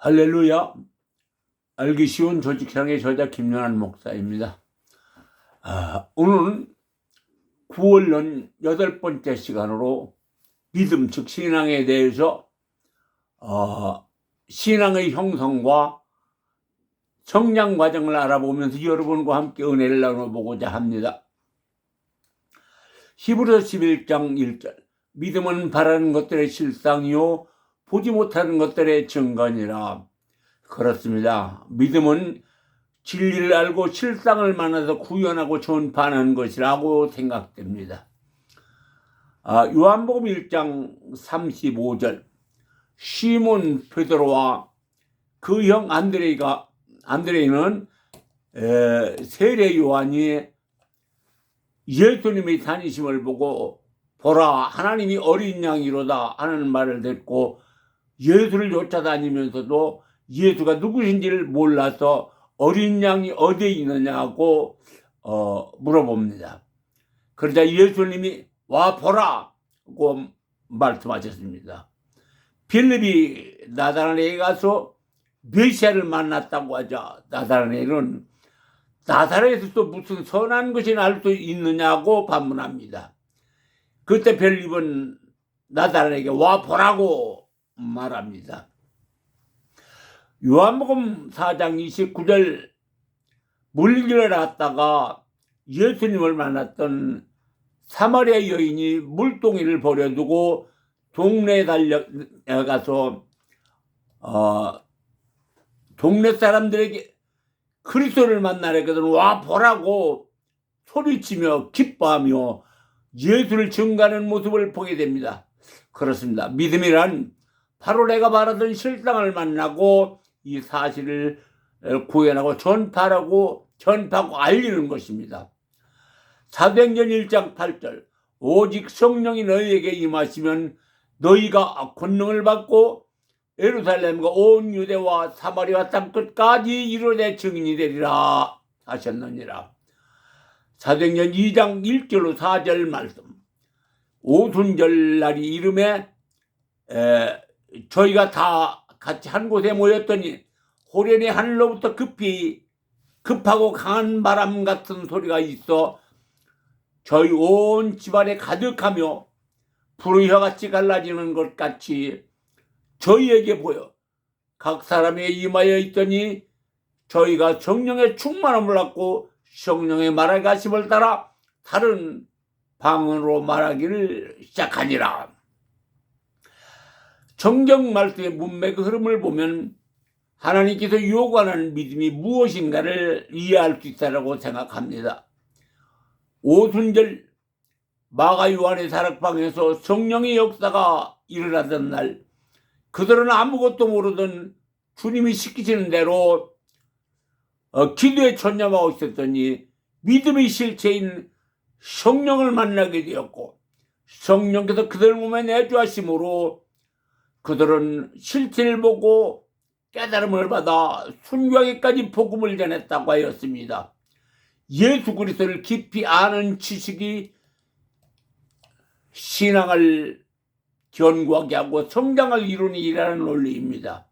할렐루야. 알기 쉬운 조직상의 저자 김연한 목사입니다. 아, 오늘은 9월년 여덟 번째 시간으로 믿음 즉 신앙에 대해서 어, 신앙의 형성과 성장 과정을 알아보면서 여러분과 함께 은혜를 나눠보고자 합니다. 히브리서 11장 1절 믿음은 바라는 것들의 실상이요 보지 못하는 것들의 증거니라. 그렇습니다. 믿음은 진리를 알고 실상을 만나서 구현하고 전파하는 것이라고 생각됩니다. 아, 요한복음 1장 35절 시몬 베드로와 그 형 안드레이가 안드레이는 에, 세례 요한이 예수님의 다니심을 보고 보라 하나님이 어린 양이로다 하는 말을 듣고 예수를 쫓아다니면서도 예수가 누구신지를 몰라서 어린 양이 어디에 있느냐고 어, 물어봅니다. 그러자 예수님이 와 보라고 말씀하셨습니다. 빌립이 나다나엘에 가서 메시아를 만났다고 하자 나다나엘은 나사렛에서 또 무슨 선한 것이 날 수 있느냐고 반문합니다. 그때 빌립은 나다나엘에게 와 보라고 말합니다. 요한복음 4장 29절 물길을 갔다가 예수님을 만났던 사마리아 여인이 물동이를 버려두고 동네에 달려가서 어, 동네 사람들에게 그리스도를 만나려거든 와 보라고 소리치며 기뻐하며 예수를 증가하는 모습을 보게 됩니다. 그렇습니다. 믿음이란 바로 내가 바라던 실상을 만나고 이 사실을 구현하고 전파하고 전파하고 알리는 것입니다. 사도행전 1장 8절 오직 성령이 너희에게 임하시면 너희가 권능을 받고 예루살렘과 온 유대와 사마리아 땅 끝까지 이르내 증인이 되리라 하셨느니라. 사도행전 2장 1절로 4절 말씀 오순절 날이 이름에 에, 저희가 다 같이 한 곳에 모였더니 호련히 하늘로부터 급히 급하고 강한 바람 같은 소리가 있어 저희 온 집안에 가득하며 불의 혀같이 갈라지는 것 같이 저희에게 보여 각 사람의 임하여 있더니 저희가 성령의 충만함을 받고 성령의 말하가심을 따라 다른 방언으로 말하기를 시작하니라. 정경 말씀의 문맥의 흐름을 보면 하나님께서 요구하는 믿음이 무엇인가를 이해할 수 있다고 생각합니다. 오순절 마가 요한의 사락방에서 성령의 역사가 일어나던 날 그들은 아무것도 모르던 주님이 시키시는 대로 어, 기도에 전념하고 있었더니 믿음의 실체인 성령을 만나게 되었고 성령께서 그들 몸에 내주하심으로 그들은 실체를 보고 깨달음을 받아 순교하기까지 복음을 전했다고 하였습니다. 예수 그리스도를 깊이 아는 지식이 신앙을 견고하게 하고 성장을 이루는 일이라는 논리입니다.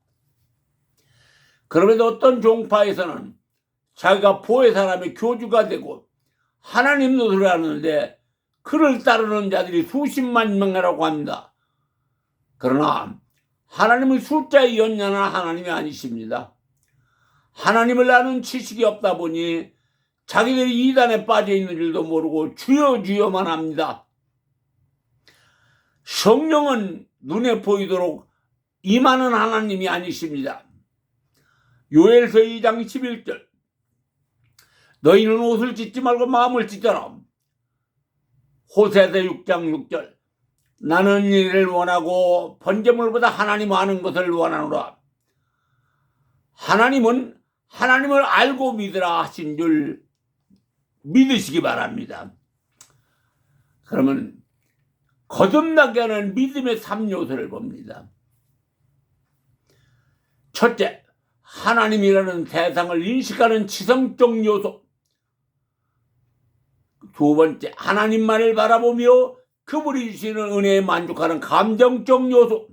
그럼에도 어떤 종파에서는 자기가 보혜 사람의 교주가 되고 하나님 노릇을 하는데 그를 따르는 자들이 수십만 명이라고 합니다. 그러나 하나님은 숫자에 연연한 하나님이 아니십니다. 하나님을 아는 지식이 없다 보니 자기들이 이단에 빠져 있는 줄도 모르고 주여 주여만 합니다. 성령은 눈에 보이도록 임하는 하나님이 아니십니다. 요엘서 2장 11절 너희는 옷을 찢지 말고 마음을 찢어라. 호세서 6장 6절 나는 이를 원하고 번제물보다 하나님 아는 것을 원하노라. 하나님은 하나님을 알고 믿으라 하신 줄 믿으시기 바랍니다. 그러면 거듭나게 하는 믿음의 3요소를 봅니다. 첫째, 하나님이라는 대상을 인식하는 지성적 요소. 두 번째, 하나님만을 바라보며 그분이 주시는 은혜에 만족하는 감정적 요소.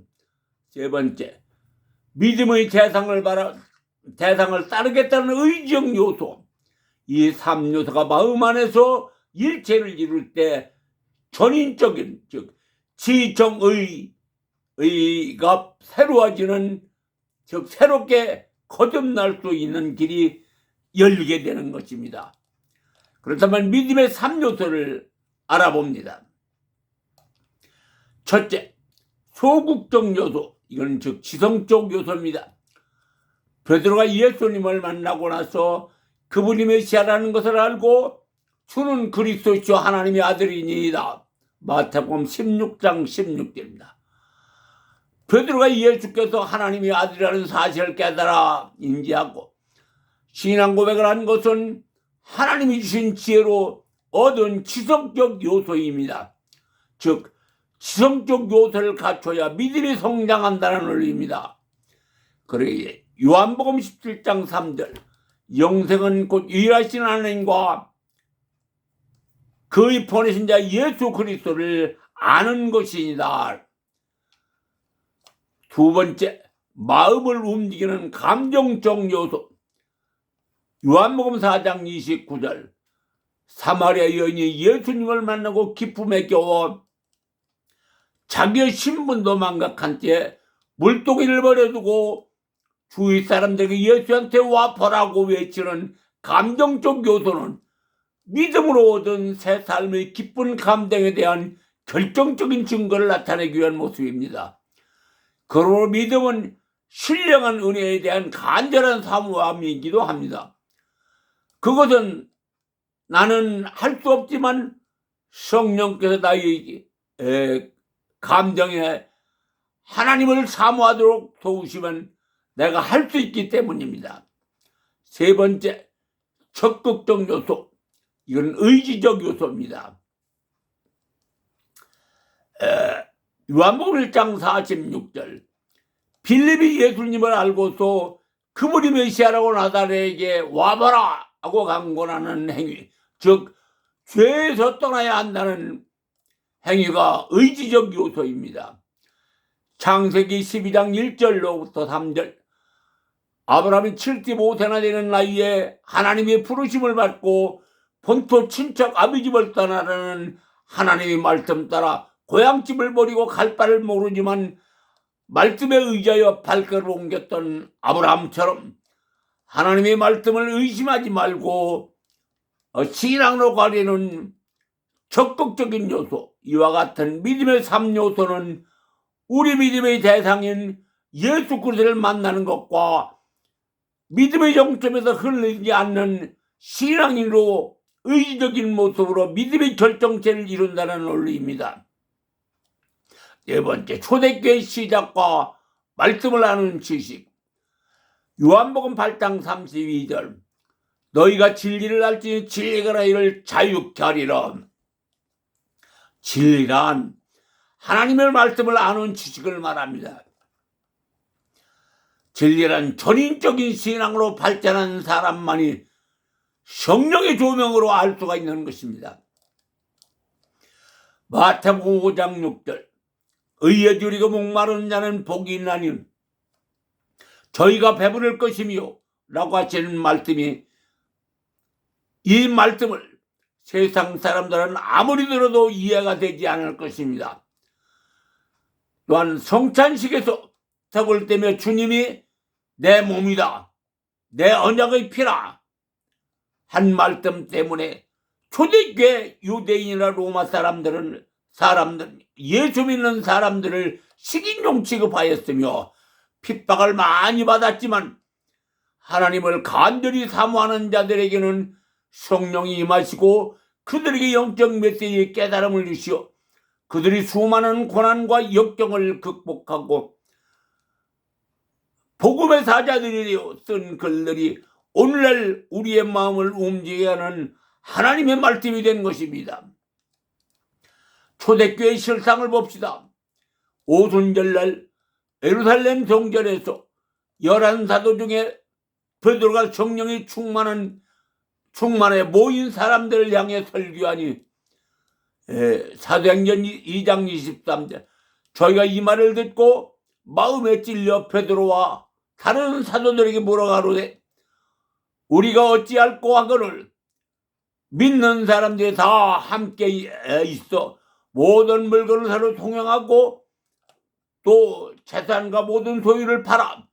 세 번째, 믿음의 대상을 바라 대상을 따르겠다는 의지적 요소 이 3요소가 마음 안에서 일체를 이룰 때 전인적인 즉 지정의 의가 새로워지는 즉 새롭게 거듭날 수 있는 길이 열리게 되는 것입니다. 그렇다면 믿음의 3요소를 알아봅니다. 첫째, 소극적 요소. 이건 즉 지성적 요소입니다. 베드로가 예수님을 만나고 나서 그분이 메시아라는 것을 알고 주는 그리스도시요 하나님의 아들이니이다. 마태복음 16장 16절입니다. 베드로가 예수께서 하나님의 아들이라는 사실을 깨달아 인지하고 신앙 고백을 한 것은 하나님이 주신 지혜로 얻은 지성적 요소입니다. 즉 지성적 요소를 갖춰야 믿음이 성장한다는 의미입니다. 그러기에 요한복음 17장 3절 영생은 곧 유일하신 하나님과 그의 보내신 자 예수 그리스도를 아는 것이니다. 두 번째, 마음을 움직이는 감정적 요소. 요한복음 4장 29절. 사마리아 여인이 예수님을 만나고 기쁨에 겨워 자기의 신분도 망각한 채 물동이를 버려두고 주위 사람들에게 예수한테 와 보라고 외치는 감정적 요소는 믿음으로 얻은 새 삶의 기쁜 감정에 대한 결정적인 증거를 나타내기 위한 모습입니다. 그러므로 믿음은 신령한 은혜에 대한 간절한 사모함이기도 합니다. 그것은 나는 할 수 없지만 성령께서 나의 에, 감정에 하나님을 사모하도록 도우시면 내가 할 수 있기 때문입니다. 세 번째, 적극적 요소. 이건 의지적 요소입니다. 에, 요한복음 1장 46절 빌립이 예수님을 알고서 그분이 메시아라고 나다레에게 와봐라 하고 강권하는 행위 즉 죄에서 떠나야 한다는 행위가 의지적 요소입니다. 창세기 12장 1절로부터 3절 아브라함이 75세나 되는 나이에 하나님의 부르심을 받고 본토 친척 아비집을 떠나라는 하나님의 말씀 따라 고향집을 버리고 갈 바를 모르지만 말씀에 의지하여 발걸음을 옮겼던 아브라함처럼 하나님의 말씀을 의심하지 말고 어, 신앙으로 가려는 적극적인 요소 이와 같은 믿음의 3요소는 우리 믿음의 대상인 예수 그리스도를 만나는 것과 믿음의 정점에서 흘리지 않는 신앙인으로 의지적인 모습으로 믿음의 결정체를 이룬다는 논리입니다. 네 번째, 초대교회 시작과 말씀을 아는 지식. 요한복음 8장 32절. 너희가 진리를 알지 진리가 너희를 자유케 하리라. 진리란 하나님의 말씀을 아는 지식을 말합니다. 진리란 전인적인 신앙으로 발전한 사람만이 성령의 조명으로 알 수가 있는 것입니다. 마태복음 5장 6절 의에 줄이고 목마른 자는 복이 있나니 저희가 배부를 것이며 라고 하시는 말씀이 이 말씀을 세상 사람들은 아무리 들어도 이해가 되지 않을 것입니다. 또한 성찬식에서 턱을 떼며 주님이 내 몸이다. 내 언약의 피라. 한 말씀 때문에 초대교회 유대인이나 로마 사람들은 사람들 예수 믿는 사람들을 식인종 취급하였으며 핍박을 많이 받았지만 하나님을 간절히 사모하는 자들에게는 성령이 임하시고 그들에게 영적 메시지의 깨달음을 주시어 그들이 수많은 고난과 역경을 극복하고 복음의 사자들이 되어 쓴 글들이 오늘날 우리의 마음을 움직이게 하는 하나님의 말씀이 된 것입니다. 초대교회 실상을 봅시다. 오순절날 에루살렘 성전에서 열한 사도 중에 베드로가 성령이 충만한 충만해 모인 사람들을 향해 설교하니 에, 사도행전 2장 23절 저희가 이 말을 듣고 마음에 찔려 베드로와 다른 사도들에게 물어가로되 우리가 어찌할꼬 하거늘 믿는 사람들이 다 함께 있어 모든 물건을 서로 통용하고 또 재산과 모든 소유를 팔아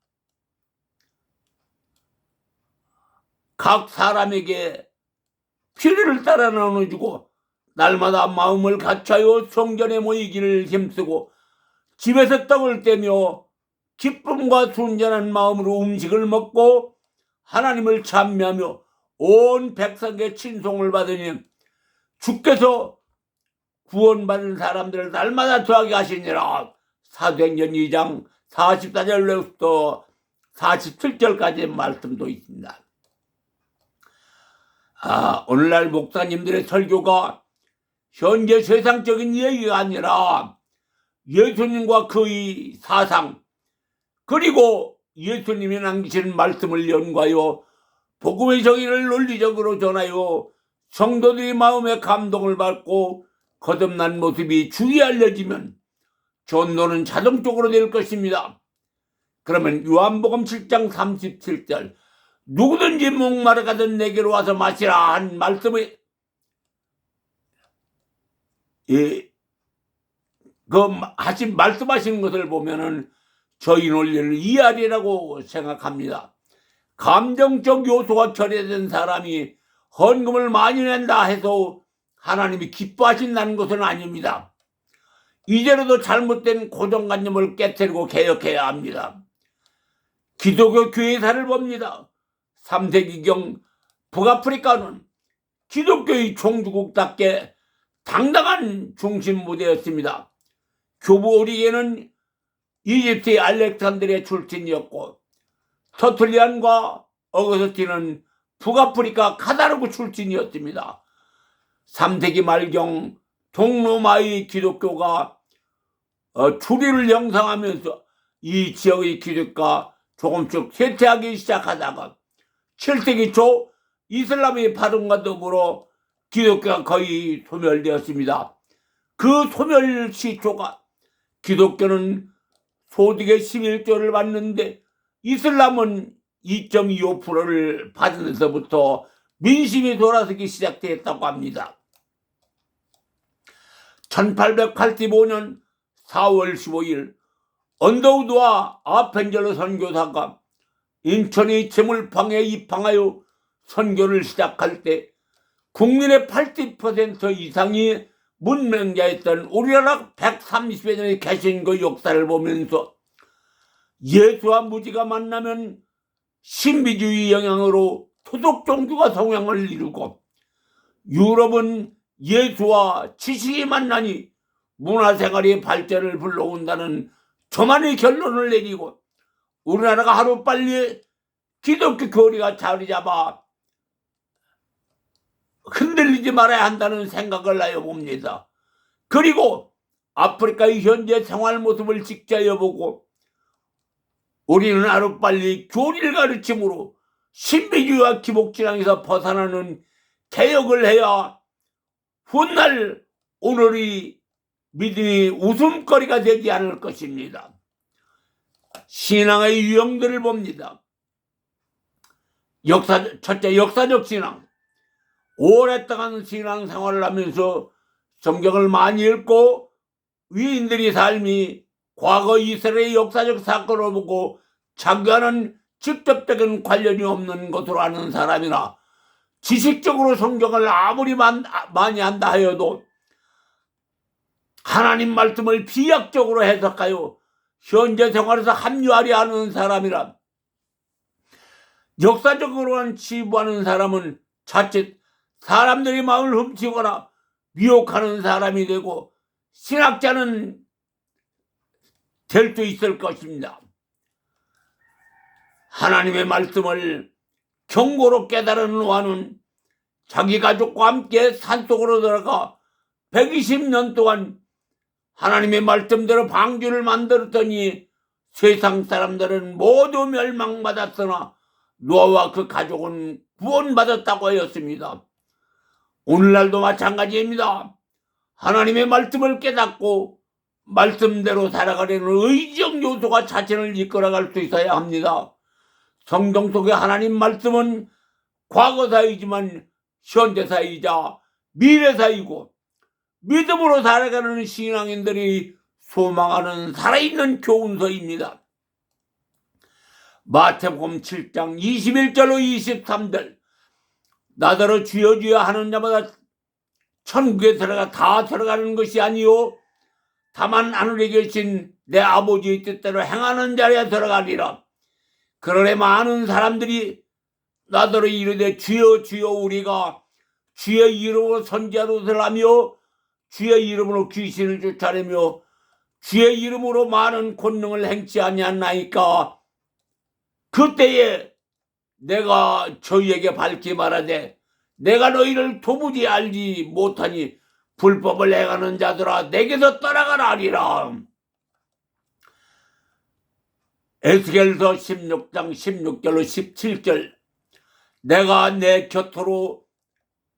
각 사람에게 필요를 따라 나눠주고 날마다 마음을 갖춰요 성전에 모이기를 힘쓰고 집에서 떡을 떼며 기쁨과 순전한 마음으로 음식을 먹고 하나님을 찬미하며 온 백성의 친송을 받으니 주께서 구원받은 사람들을 날마다 더하게 하시니라 사도행전 2장 44절로부터 47절까지의 말씀도 있습니다. 아, 오늘날 목사님들의 설교가 현재 세상적인 얘기가 아니라 예수님과 그의 사상 그리고 예수님이 남기신 말씀을 연구하여 복음의 정의를 논리적으로 전하여 성도들의 마음에 감동을 받고 거듭난 모습이 주위에 알려지면 전도는 자동적으로 될 것입니다. 그러면 요한복음 7장 37절 누구든지 목마르 가든 내게로 와서 마시라 한 말씀을 예, 그 하신 말씀하시는 것을 보면은 저희 논리를 이해하리라고 생각합니다. 감정적 요소가 결여된 사람이 헌금을 많이 낸다 해서 하나님이 기뻐하신다는 것은 아닙니다. 이제라도 잘못된 고정관념을 깨뜨리고 개혁해야 합니다. 기독교 교회사를 봅니다. 3세기경 북아프리카는 기독교의 종주국답게 당당한 중심 무대였습니다. 교부 오리게는 이집트의 알렉산드리아 출신이었고 터틀리안과 어거스틴은 북아프리카 카다르구 출신이었습니다. 3세기 말경 동로마의 기독교가 어, 주류를 형성하면서 이 지역의 기독교가 조금씩 쇠퇴하기 시작하다가 7세기 초 이슬람의 발음과 더불어 기독교가 거의 소멸되었습니다. 그 소멸 시초가 기독교는 소득의 11조를 받는데 이슬람은 2.25%를 받은 데서부터 민심이 돌아서기 시작되었다고 합니다. 1885년 4월 15일 언더우드와 아펜젤러 선교사가 인천의 재물방에 입항하여 선교를 시작할 때 국민의 80% 이상이 문맹자였던 우리나라 130여 년에 계신 그 역사를 보면서 예수와 무지가 만나면 신비주의 영향으로 토속 종교가 성향을 이루고 유럽은 예수와 지식이 만나니 문화생활의 발전을 불러온다는 저만의 결론을 내리고 우리나라가 하루빨리 기독교 교리가 자리 잡아 흔들리지 말아야 한다는 생각을 하여 봅니다. 그리고 아프리카의 현재 생활 모습을 직자여 보고 우리는 하루빨리 교리를 가르침으로 신비주의와 기복진앙에서 벗어나는 개혁을 해야 훗날 오늘이 믿음이 웃음거리가 되지 않을 것입니다. 신앙의 유형들을 봅니다. 역사, 첫째, 역사적 신앙. 오랫동안 신앙 생활을 하면서 성경을 많이 읽고 위인들의 삶이 과거 이스라엘의 역사적 사건을 보고 자기와는 직접적인 관련이 없는 것으로 아는 사람이나 지식적으로 성경을 아무리 많이 한다 하여도 하나님 말씀을 비약적으로 해석하여 현재 생활에서 합류하려 하는 사람이라 역사적으로만 치부하는 사람은 자칫 사람들이 마음을 훔치거나 미혹하는 사람이 되고 신학자는 될 수 있을 것입니다. 하나님의 말씀을 경고로 깨달은 노아는 자기 가족과 함께 산속으로 들어가 120년 동안 하나님의 말씀대로 방주를 만들었더니 세상 사람들은 모두 멸망받았으나 노아와 그 가족은 구원받았다고 하였습니다. 오늘날도 마찬가지입니다. 하나님의 말씀을 깨닫고 말씀대로 살아가려는 의지적 요소가 자신을 이끌어갈 수 있어야 합니다. 성경 속의 하나님 말씀은 과거사이지만 현재사이자 미래사이고 믿음으로 살아가는 신앙인들이 소망하는 살아있는 교훈서입니다. 마태복음 7장 21절로 23절 나더러 주여 주여 하는 자마다 천국에 들어가 다 들어가는 것이 아니요 다만 하늘에 계신 내 아버지의 뜻대로 행하는 자리에 들어가리라. 그러래 많은 사람들이 나더러 이르되 주여 주여 우리가 주의 이름으로 선지자로들 하며 주의 이름으로 귀신을 쫓아내며 주의 이름으로 많은 권능을 행치 아니하나이까? 그때에 내가 저희에게 밝히 말하되 내가 너희를 도무지 알지 못하니 불법을 행하는 자들아 내게서 떠나가라 하리라. 에스겔서 16장 16절로 17절. 내가 내 곁으로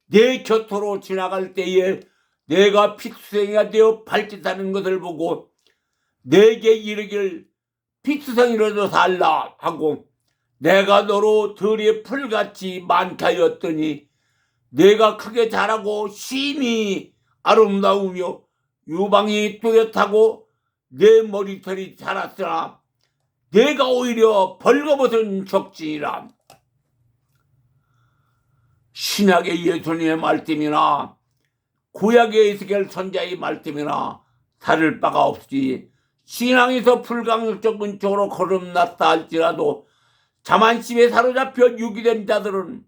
내 곁으로 지나갈 때에 내가 픽수생이가 되어 발짓하는 것을 보고 내게 이르길 픽수생이라도 살라 하고 내가 너로 들의 풀같이 많게 하였더니 내가 크게 자라고 심히 아름다우며 유방이 뚜렷하고 내 머리털이 자랐으나 내가 오히려 벌거벗은 적진이라. 신약의 예수님의 말씀이나 구약의 에스겔 선자의 말씀이나 다를 바가 없이 신앙에서 불강력적 문쪽으로 거듭났다 할지라도 자만심에 사로잡혀 유기된 자들은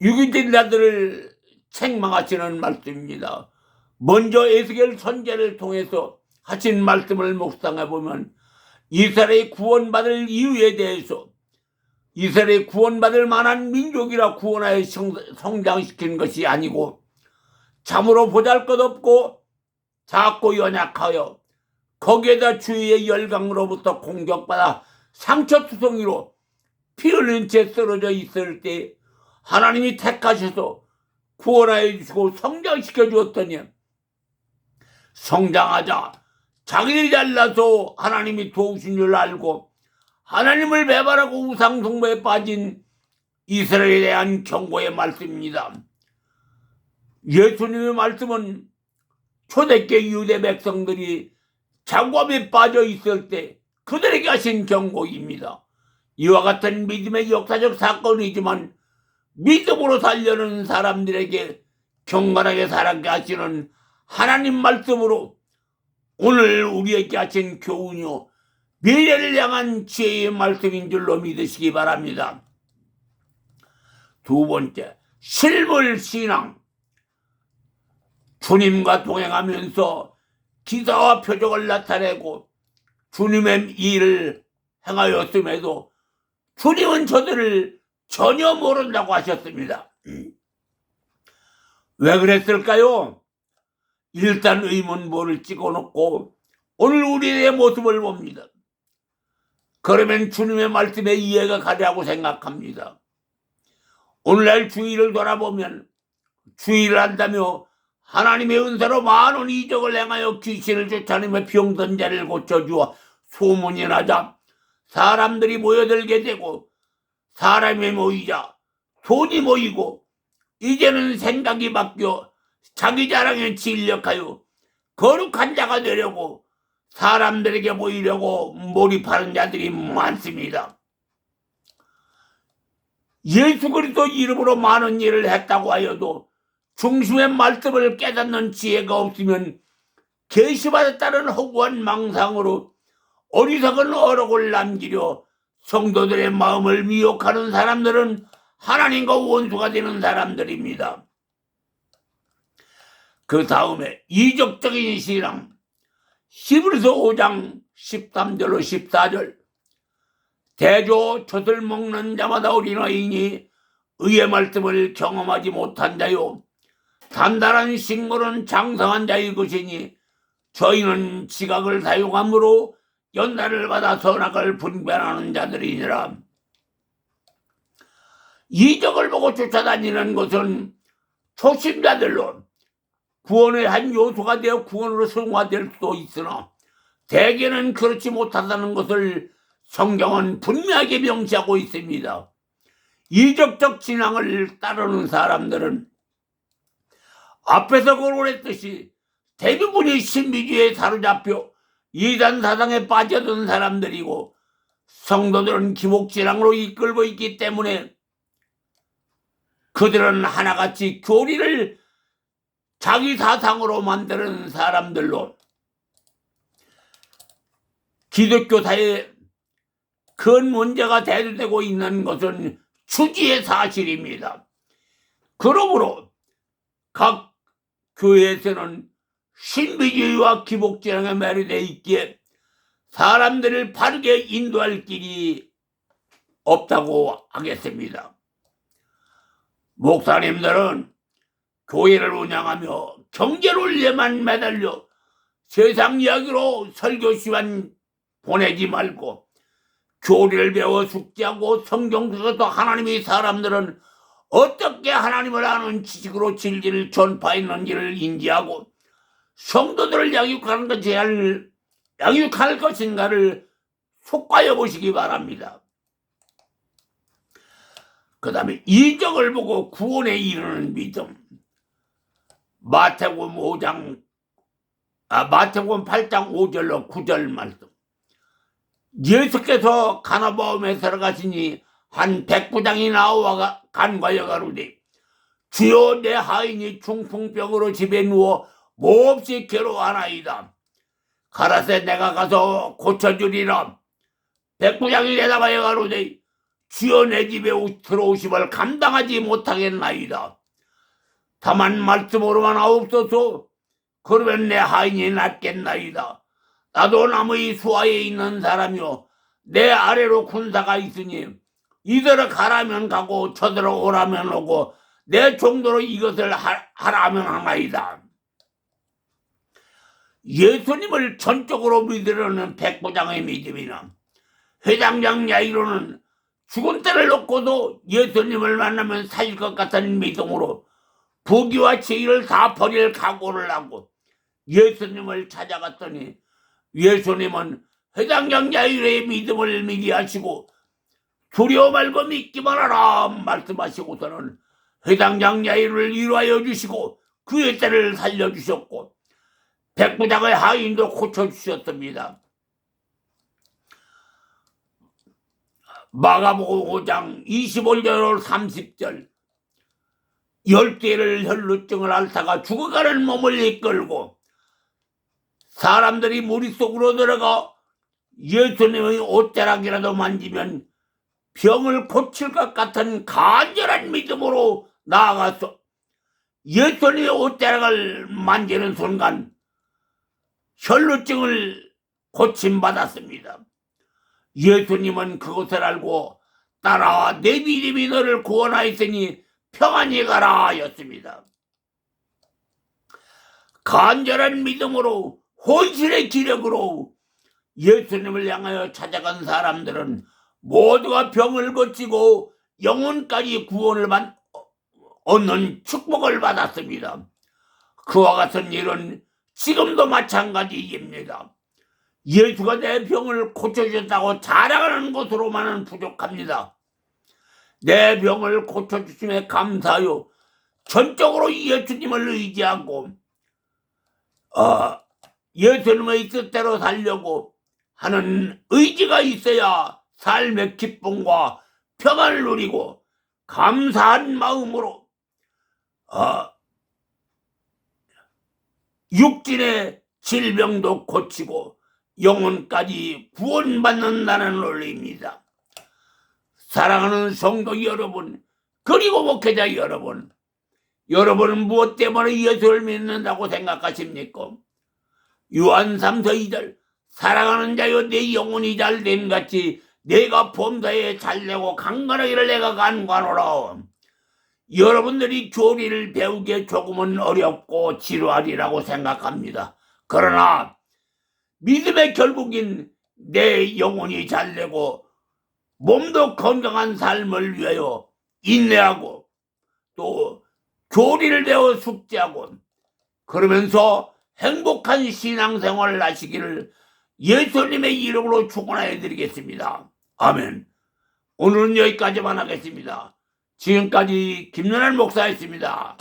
유기된 자들을 책망하시는 말씀입니다. 먼저 에스겔 선제를 통해서 하신 말씀을 묵상해 보면 이스라엘이 구원받을 이유에 대해서 이스라엘이 구원받을 만한 민족이라 구원하여 성- 성장시킨 것이 아니고 참으로 보잘것없고 작고 연약하여 거기에다 주위의 열강으로부터 공격받아 상처투성이로 피 흘린 채 쓰러져 있을 때 하나님이 택하셔서 구원하여 주시고 성장시켜 주었더니 성장하자 자기들이 잘나서 하나님이 도우신 줄 알고 하나님을 배반하고 우상숭배에 빠진 이스라엘에 대한 경고의 말씀입니다. 예수님의 말씀은 초대교 유대 백성들이 장관에 빠져 있을 때 그들에게 하신 경고입니다. 이와 같은 믿음의 역사적 사건이지만 믿음으로 살려는 사람들에게 경건하게 살아게 하시는 하나님 말씀으로 오늘 우리에게 하신 교훈이요 미래를 향한 지혜의 말씀인 줄로 믿으시기 바랍니다. 두 번째, 실물 신앙. 주님과 동행하면서 기사와 표적을 나타내고 주님의 일을 행하였음에도 주님은 저들을 전혀 모른다고 하셨습니다. 왜 그랬을까요? 일단 의문보를 찍어놓고 오늘 우리의 모습을 봅니다. 그러면 주님의 말씀에 이해가 가리라고 생각합니다. 오늘날 주의를 돌아보면 주의를 한다며 하나님의 은사로 많은 이적을 행하여 귀신을 쫓아내며 병든 자를 고쳐주어 소문이 나자 사람들이 모여들게 되고 사람이 모이자 돈이 모이고 이제는 생각이 바뀌어 자기 자랑에 진력하여 거룩한 자가 되려고 사람들에게 보이려고 몰입하는 자들이 많습니다. 예수 그리스도 이름으로 많은 일을 했다고 하여도 중심의 말씀을 깨닫는 지혜가 없으면 계시받았다는 허구한 망상으로 어리석은 어록을 남기려 성도들의 마음을 미혹하는 사람들은 하나님과 원수가 되는 사람들입니다. 그 다음에 이적적인 신앙 히브리서 5장 13절로 14절 대조 젖을 먹는 자마다 어린아이니 의의 말씀을 경험하지 못한 자요 단단한 식물은 장성한 자의 것이니 저희는 지각을 사용함으로 연단을 받아 선악을 분별하는 자들이니라 이적을 보고 쫓아다니는 것은 초심자들로 구원의 한 요소가 되어 구원으로 승화될 수도 있으나 대개는 그렇지 못하다는 것을 성경은 분명하게 명시하고 있습니다. 이적적 신앙을 따르는 사람들은 앞에서 거론했듯이 대부분이 신비주의에 사로잡혀 이단 사상에 빠져든 사람들이고 성도들은 기복신앙으로 이끌고 있기 때문에 그들은 하나같이 교리를 자기 사상으로 만드는 사람들로 기독교사의 큰 문제가 대두되고 있는 것은 추지의 사실입니다. 그러므로 각 교회에서는 신비주의와 기복신앙에 매료되어 있기에 사람들을 바르게 인도할 길이 없다고 하겠습니다. 목사님들은 교회를 운영하며 경제 논리에만 매달려 세상 이야기로 설교 시간 보내지 말고 교리를 배워 숙지하고 성경 속에서 하나님의 사람들은 어떻게 하나님을 아는 지식으로 진리를 전파했는지를 인지하고 성도들을 양육하는 것이 할 양육할 것인가를 속과여 보시기 바랍니다. 그 다음에 이적을 보고 구원에 이르는 믿음. 마태복음 5장, 아, 마태복음 8장 5절로 9절 말씀. 예수께서 가나바움에 들어가시니 한 백부장이 나와 간과여 가로되 주여 내 하인이 중풍병으로 집에 누워 몹시 괴로워하나이다. 가라세 내가 가서 고쳐주리라. 백부장이 내다봐여 가로되 주여 내 집에 오- 들어오심을 감당하지 못하겠나이다. 다만 말씀으로만 하옵소서 그러면 내 하인이 낫겠나이다. 나도 남의 수하에 있는 사람이요 내 아래로 군사가 있으니 이들을 가라면 가고 저들을 오라면 오고 내 정도로 이것을 하, 하라면 하나이다. 예수님을 전적으로 믿으려는 백부장의 믿음이나 회장장 야이로는 죽은 때를 놓고도 예수님을 만나면 살릴 것 같은 믿음으로 부귀와 지위를 다 버릴 각오를 하고 예수님을 찾아갔더니 예수님은 회장장 야이로의 믿음을 미리 하시고 두려워 말고 믿기만 하라 말씀하시고서는 회장장 야이로를 위로하여 주시고 그의 때를 살려주셨고 백부장의 하인도 고쳐주셨습니다. 마가복음 5장 25절 30절 열대를 혈루증을 앓다가 죽어가는 몸을 이끌고 사람들이 머릿속으로 들어가 예수님의 옷자락이라도 만지면 병을 고칠 것 같은 간절한 믿음으로 나아가서 예수님의 옷자락을 만지는 순간 혈루증을 고침받았습니다. 예수님은 그것을 알고 따라와 내 믿음이 너를 구원하였으니 평안히 가라 하였습니다. 간절한 믿음으로 혼신의 기력으로 예수님을 향하여 찾아간 사람들은 모두가 병을 고치고 영혼까지 구원을 받, 얻는 축복을 받았습니다. 그와 같은 일은 지금도 마찬가지입니다. 예수가 내 병을 고쳐주셨다고 자랑하는 것으로만은 부족합니다. 내 병을 고쳐주심에 감사하여 전적으로 예수님을 의지하고 어, 예수님의 뜻대로 살려고 하는 의지가 있어야 삶의 기쁨과 평안을 누리고 감사한 마음으로 어, 육진의 질병도 고치고 영혼까지 구원받는다는 논리입니다. 사랑하는 성도 여러분, 그리고 목회자 여러분, 여러분은 무엇 때문에 예수를 믿는다고 생각하십니까? 요한 3서 2절 사랑하는 자여 내 영혼이 잘됨 같이 내가 범사에 잘되고 강건하기를 내가 간과노라. 여러분들이 교리를 배우기에 조금은 어렵고 지루하리라고 생각합니다. 그러나 믿음의 결국인 내 영혼이 잘되고 몸도 건강한 삶을 위하여 인내하고 또 교리를 배워 숙지하고 그러면서 행복한 신앙생활을 하시기를 예수님의 이름으로 축원해 드리겠습니다. 아멘. 오늘은 여기까지만 하겠습니다. 지금까지 김연한 목사였습니다.